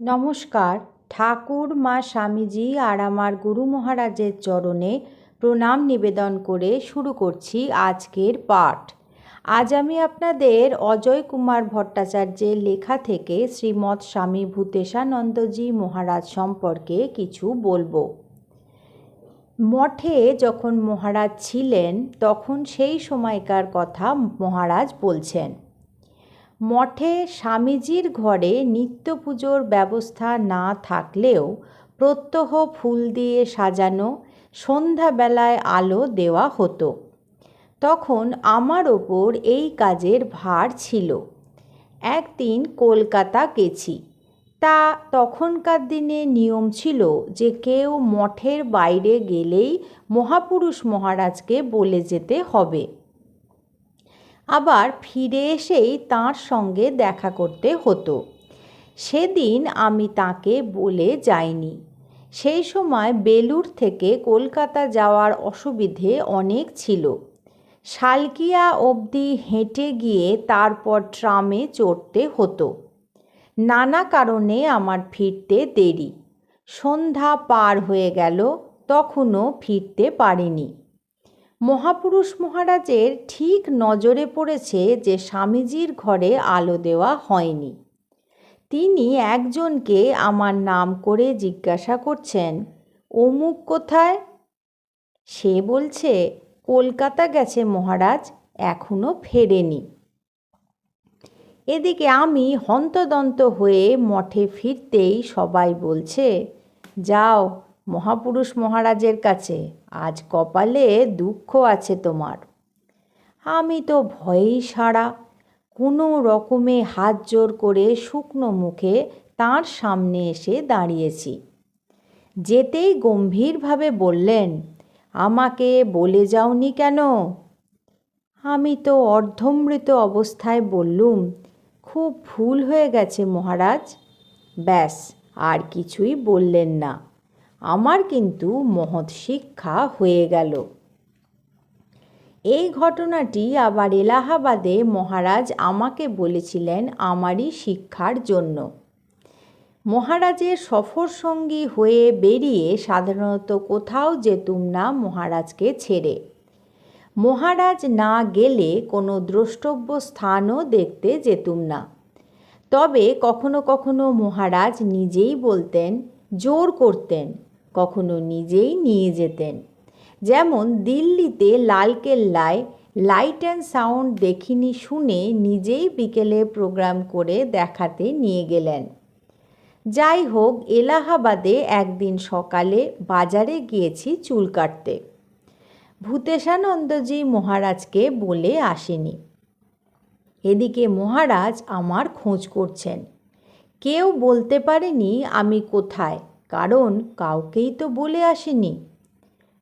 নমস্কার। ঠাকুর, মা, স্বামীজি আর আমার গুরু মহারাজের চরণে প্রণাম নিবেদন করে শুরু করছি আজকের পাঠ। আজ আমি আপনাদের অজয় কুমার ভট্টাচার্যের লেখা থেকে শ্রীমৎ স্বামী ভূতেশানন্দজি মহারাজ সম্পর্কে কিছু বলব। মঠে যখন মহারাজ ছিলেন, তখন সেই সময়কার কথা মহারাজ বলছেন। মঠে স্বামীজির ঘরে নিত্য পুজোর ব্যবস্থা না থাকলেও প্রত্যহ ফুল দিয়ে সাজানো, সন্ধ্যাবেলায় আলো দেওয়া হতো। তখন আমার ওপর এই কাজের ভার ছিল। একদিন কলকাতা গেছি। তা তখনকার দিনে নিয়ম ছিল যে কেউ মঠের বাইরে গেলেই মহাপুরুষ মহারাজকে বলে যেতে হবে। আবার ফিরে এসেই তাঁর সঙ্গে দেখা করতে হতো। সেদিন আমি তাকে বলে যাইনি। সেই সময় বেলুর থেকে কলকাতা যাওয়ার অসুবিধে অনেক ছিল। শালকিয়া অবধি হেঁটে গিয়ে তারপর ট্রামে চড়তে হতো। নানা কারণে আমার ফিরতে দেরি। সন্ধ্যা পার হয়ে গেল, তখনও ফিরতে পারিনি। মহাপুরুষ মহারাজের ঠিক নজরে পড়েছে যে স্বামীজির ঘরে আলো দেওয়া হয়নি। তিনি একজনকে আমার নাম করে জিজ্ঞাসা করছেন, অমুক কোথায়? সে বলছে, কলকাতা গেছে মহারাজ, এখনও ফেরেনি। এদিকে আমি হন্তদন্ত হয়ে মঠে ফিরতেই সবাই বলছে, যাও মহাপুরুষ মহারাজের কাছে, আজ কপালে দুঃখ আছে তোমার। আমি তো ভয়েই সারা কোনো রকমে হাত জোর করে শুকনো মুখে তার সামনে এসে দাঁড়িয়েছি। যেতেই গম্ভীরভাবে বললেন, আমাকে বলে যাওনি কেন? আমি তো অর্ধমৃত অবস্থায় বললুম, খুব ভুল হয়ে গেছে মহারাজ। ব্যাস, আর কিছুই বললেন না। আমার কিন্তু মহৎ শিক্ষা হয়ে গেল। এই ঘটনাটি আবার এলাহাবাদে মহারাজ আমাকে বলেছিলেন আমারই শিক্ষার জন্য। মহারাজের সফর সঙ্গী হয়ে বেরিয়ে সাধারণত কোথাও যেতুম না মহারাজকে ছেড়ে। মহারাজ না গেলে কোনো দ্রষ্টব্য স্থানও দেখতে যেতুম না। তবে কখনো কখনো মহারাজ নিজেই বলতেন, জোর করতেন। কখনো নিজেই নিয়ে যেতেন। যেমন দিল্লিতে লালকেল্লায় লাইট অ্যান্ড সাউন্ড দেখিনি শুনে নিজেই বিকেলে প্রোগ্রাম করে দেখাতে নিয়ে গেলেন। যাই হোক, এলাহাবাদে একদিন সকালে বাজারে গিয়েছি চুল কাটতে। ভূতেশানন্দজি মহারাজকে বলে আসেনি। এদিকে মহারাজ আমার খোঁজ করছেন। কেউ বলতে পারেনি আমি কোথায়। কারণ কাউকেই তো বলে আসেনি।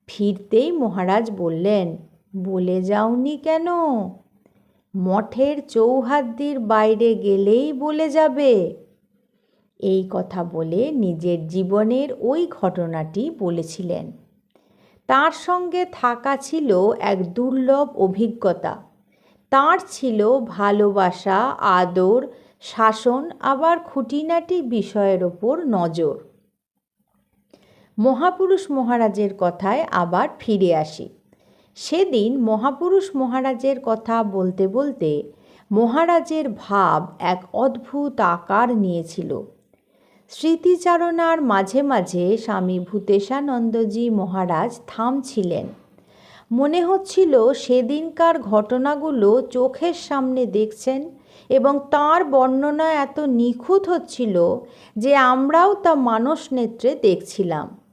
ফিরতেই মহারাজ বললেন, বলে যাওনি কেন? মঠের চৌহাদ্দির বাইরে গেলেই বলে যাবে। এই কথা বলে নিজের জীবনের ওই ঘটনাটি বলেছিলেন। তার সঙ্গে থাকা ছিল এক দুর্লভ অভিজ্ঞতা। তার ছিল ভালোবাসা, আদর, শাসন, আবার খুঁটিনাটি বিষয়ের ওপর নজর। মহাপুরুষ মহারাজের কথায় আবার ফিরে আসি। সেদিন মহাপুরুষ মহারাজের কথা বলতে বলতে মহারাজের ভাব এক অদ্ভুত আকার নিয়েছিল। স্মৃতিচারণার মাঝে মাঝে স্বামী ভূতেশানন্দজি মহারাজ থামছিলেন। মনে হচ্ছিল সেদিনকার ঘটনাগুলো চোখের সামনে দেখছেন এবং তার বর্ণনা এত নিখুঁত হচ্ছিল যে আমরাও তা মানস নেত্রে দেখছিলাম।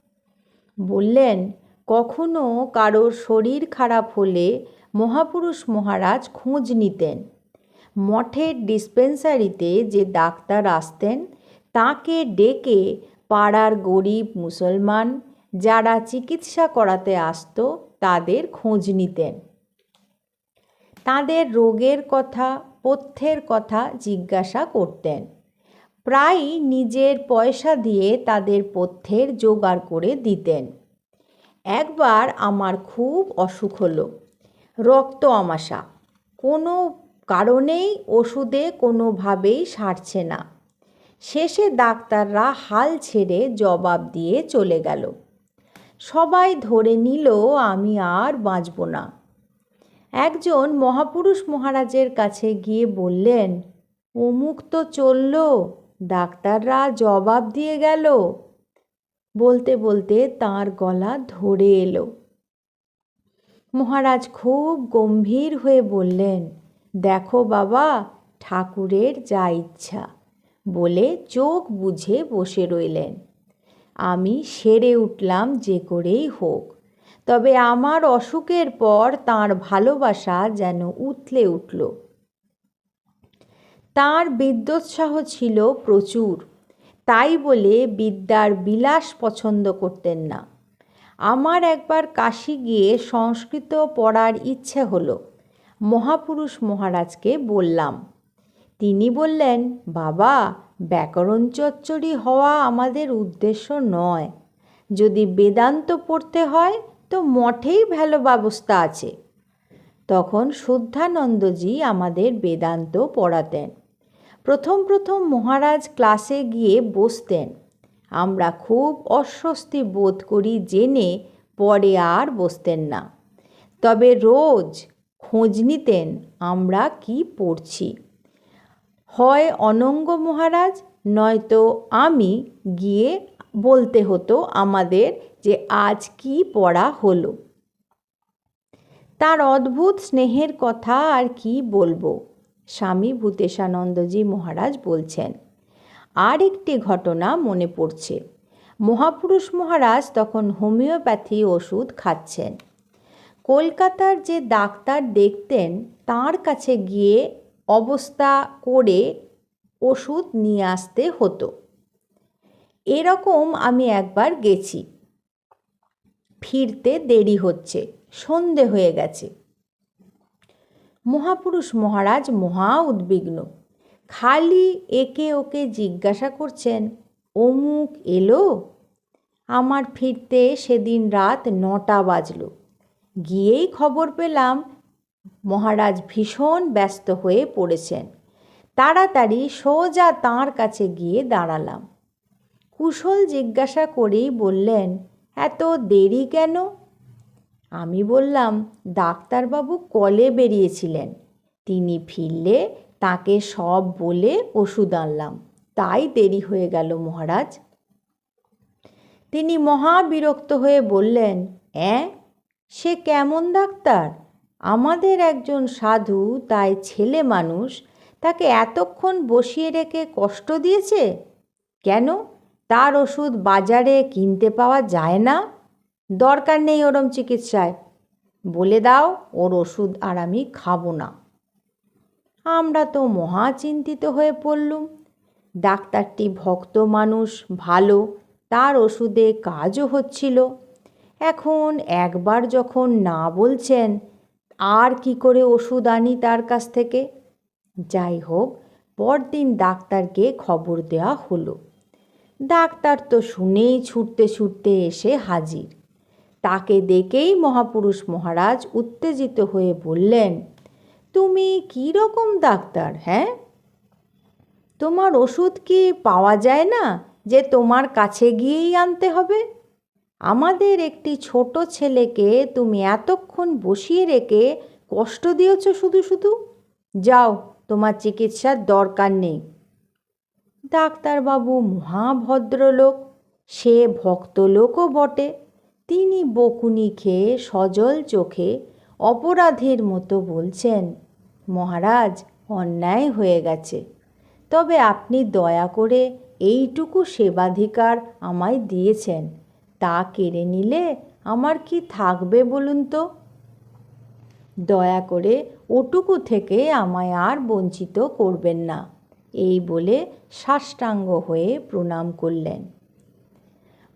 বললেন, কখনো কারোর শরীর খারাপ হলে মহাপুরুষ মহারাজ খোঁজ নিতেন। মঠের ডিসপেন্সারিতে যে ডাক্তার আসতেন, তাকে ডেকে পাড়ার গরিব মুসলমান যারা চিকিৎসা করাতে আসত, তাদের খোঁজ নিতেন। তাদের রোগের কথা, পথ্যের কথা জিজ্ঞাসা করতেন। প্রায়ই নিজের পয়সা দিয়ে তাদের পথ্যের জোগাড় করে দিতেন। একবার আমার খুব অসুখ হলো। রক্ত আমাশা। কোনো কারণেই ওষুধে কোনোভাবেই সারছে না। শেষে ডাক্তাররা হাল ছেড়ে জবাব দিয়ে চলে গেল। সবাই ধরে নিল, আমি আর বাঁচব না। একজন মহাপুরুষ মহারাজের কাছে গিয়ে বললেন, অমুক তো চলল। ডাক্তাররা জবাব দিয়ে গেল। বলতে বলতে তার গলা ধরে এলো। মহারাজ খুব গম্ভীর হয়ে বললেন, দেখো বাবা, ঠাকুরের যা ইচ্ছা বলে চোখ বুঝে বসে রইলেন। আমি সেরে উঠলাম যে করেই হোক, তবে আমার অসুখের পর তার ভালোবাসা যেন উতলে উঠল। তার বিদ্যোৎসাহ ছিল প্রচুর। তাই বলে বিদ্যার বিলাস পছন্দ করতেন না। আমার একবার কাশি গিয়ে সংস্কৃত পড়ার ইচ্ছে হলো। মহাপুরুষ মহারাজকে বললাম, তিনি বললেন, বাবা, ব্যাকরণ চচ্চড়ি হওয়া আমাদের উদ্দেশ্য নয়। যদি বেদান্ত পড়তে হয়, তো মঠেই ভালো ব্যবস্থা আছে। তখন শুদ্ধানন্দজি আমাদের বেদান্ত পড়াতেন। প্রথম প্রথম মহারাজ ক্লাসে গিয়ে বসতেন। আমরা খুব অস্বস্তি বোধ করি জেনে পরে আর বসতেন না। তবে রোজ খোঁজ নিতেন আমরা কি পড়ছি। হয় অনঙ্গ মহারাজ, নয়তো আমি গিয়ে বলতে হতো আমাদের যে আজ কি পড়া হলো। তার অদ্ভুত স্নেহের কথা আর কি বলব? স্বামী ভূতেশানন্দজি মহারাজ বলছেন, আর একটি ঘটনা মনে পড়ছে। মহাপুরুষ মহারাজ তখন হোমিওপ্যাথি ওষুধ খাচ্ছেন। কলকাতার যে ডাক্তার দেখতেন, তার কাছে গিয়ে অবস্থা করে ওষুধ নিয়ে আসতে হতো। এরকম আমি একবার গেছি। ফিরতে দেরি হচ্ছে, সন্ধে হয়ে গেছে। মহাপুরুষ মহারাজ মহা উদ্বিগ্ন। খালি একে ওকে জিজ্ঞাসা করছেন, অমুক এলো? আমার ফিরতে সেদিন রাত নটা বাজল। গিয়েই খবর পেলাম, মহারাজ ভীষণ ব্যস্ত হয়ে পড়েছেন। তাড়াতাড়ি সোজা তাঁর কাছে গিয়ে দাঁড়ালাম। কুশল জিজ্ঞাসা করেই বললেন, এত দেরি কেন? আমি বললাম, ডাক্তারবাবু কলে বেরিয়েছিলেন। তিনি ফিরলে তাকে সব বলে ওষুধ আনলাম। তাই দেরি হয়ে গেল মহারাজ। তিনি মহা বিরক্ত হয়ে বললেন, অ্যাঁ? সে কেমন ডাক্তার? আমাদের একজন সাধু, তাই ছেলে মানুষ, তাকে এতক্ষণ বসিয়ে রেখে কষ্ট দিয়েছে? কেন? তার ওষুধ বাজারে কিনতে পাওয়া যায় না? দরকার নেই ওরম চিকিৎসায়। বলে দাও, ওর ওষুধ আর আমি খাব না। আমরা তো মহা চিন্তিত হয়ে পড়লুম। ডাক্তারটি ভক্ত মানুষ, ভালো, তার ওষুধে কাজও হচ্ছিল। এখন একবার যখন না বলছেন, আর কি করে ওষুধ আনি তার কাছ থেকে? যাই হোক, পরদিন ডাক্তারকে খবর দেওয়া হলো। ডাক্তার তো শুনেই ছুটতে ছুটতে এসে হাজির। তাকে দেখেই মহাপুরুষ মহারাজ উত্তেজিত হয়ে বললেন, তুমি কী রকম ডাক্তার হ্যাঁ? তোমার ওষুধ কি পাওয়া যায় না যে তোমার কাছে গিয়েই আনতে হবে? আমাদের একটি ছোট ছেলেকে তুমি এতক্ষণ বসিয়ে রেখে কষ্ট দিয়েছ শুধু শুধু? যাও, তোমার চিকিৎসার দরকার নেই। ডাক্তারবাবু মহাভদ্রলোক, সে ভক্তলোকও বটে। তিনি বকুনি খেয়ে সজল চোখে অপরাধের মতো বলছেন, মহারাজ, অন্যায় হয়ে গেছে। তবে আপনি দয়া করে এইটুকু সেবাধিকার আমায় দিয়েছেন। তা কেড়ে নিলে আমার কি থাকবে বলুন তো? দয়া করে ওটুকু থেকে আমায় আর বঞ্চিত করবেন না। এই বলে সাষ্টাঙ্গ হয়ে প্রণাম করলেন।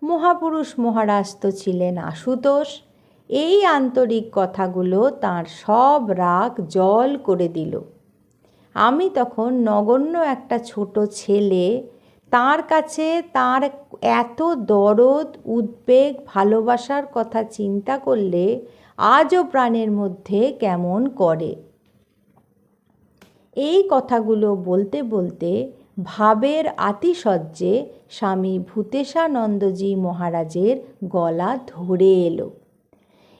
মহাপুরুষ মহারাজ তো ছিলেন আশুতোষ। এই আন্তরিক কথাগুলো তার সব রাগ জল করে দিল। আমি তখন নগণ্য একটা ছোট ছেলে, তার কাছে তার এত দরদ, উদ্বেগ, ভালোবাসার কথা চিন্তা করলে আজও প্রাণের মধ্যে কেমন করে? এই কথাগুলো বলতে বলতে ভাবের আতিশয্যে স্বামী ভূতেশানন্দজি মহারাজের গলা ধরে এলো।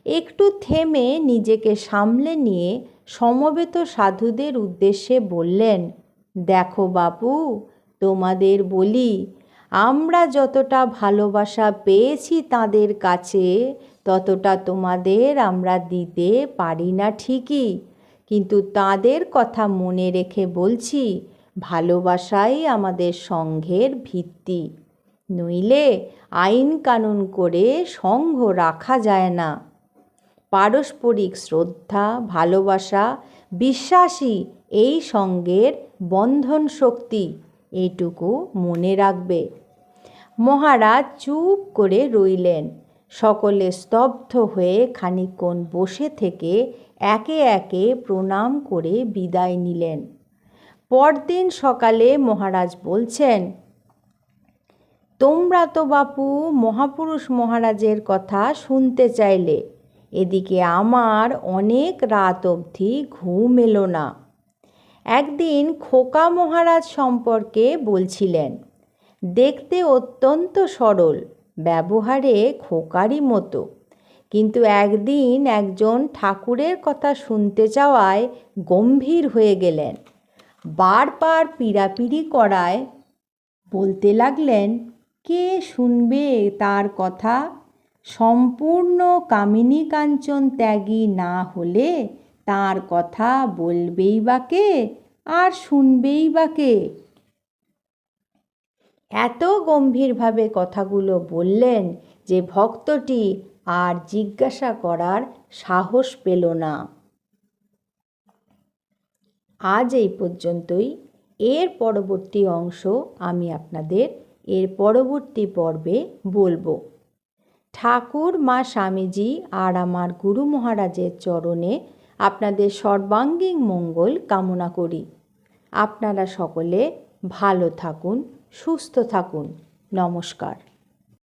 একটু থেমে নিজেকে সামলে নিয়ে সমবেত সাধুদের উদ্দেশ্যে বললেন, দেখো বাপু, তোমাদের বলি, আমরা যতটা ভালোবাসা পেয়েছি তাদের কাছে, ততটা তোমাদের আমরা দিতে পারি না ঠিকই। কিন্তু তাদের কথা মনে রেখে বলছি ভালোবাসাই আমাদের সংঘের ভিত্তি। নইলে আইন কানুন করে সংঘ রাখা যায় না। পারস্পরিক শ্রদ্ধা, ভালোবাসা বিশ্বাসী এই সঙ্গের বন্ধন শক্তি, এইটুকু মনে রাখবে। মহারাজ চুপ করে রইলেন। সকলে স্তব্ধ হয়ে খানিকক্ষণ বসে থেকে একে একে প্রণাম করে বিদায় নিলেন। পরদিন সকালে মহারাজ বলছেন, তোমরা তো বাপু মহাপুরুষ মহারাজের কথা শুনতে চাইলে, এদিকে আমার অনেক রাত অবধি ঘুম এলো না। একদিন খোকা মহারাজ সম্পর্কে বলছিলেন, দেখতে অত্যন্ত সরল, ব্যবহারে খোকারই মতো। কিন্তু একদিন একজন ঠাকুরের কথা শুনতে চাওয়ায় গম্ভীর হয়ে গেলেন। বারবার পীড়াপিড়ি করায় বলতে লাগলেন, কে শুনবে তার কথা? সম্পূর্ণ কামিনী কাঞ্চন ত্যাগী না হলে তার কথা বলবেই বা কে? আর শুনবেই বা কে? এত গম্ভীরভাবে কথাগুলো বললেন যে ভক্তটি আর জিজ্ঞাসা করার সাহস পেল না। আজ এই পর্যন্তই। এর পরবর্তী অংশ আমি আপনাদের এর পরবর্তী পর্বে বলব। ঠাকুর, মা স্বামীজি আর আমার গুরু মহারাজের চরণে আপনাদের সর্বাঙ্গীন মঙ্গল কামনা করি। আপনারা সকলে ভালো থাকুন, সুস্থ থাকুন। নমস্কার।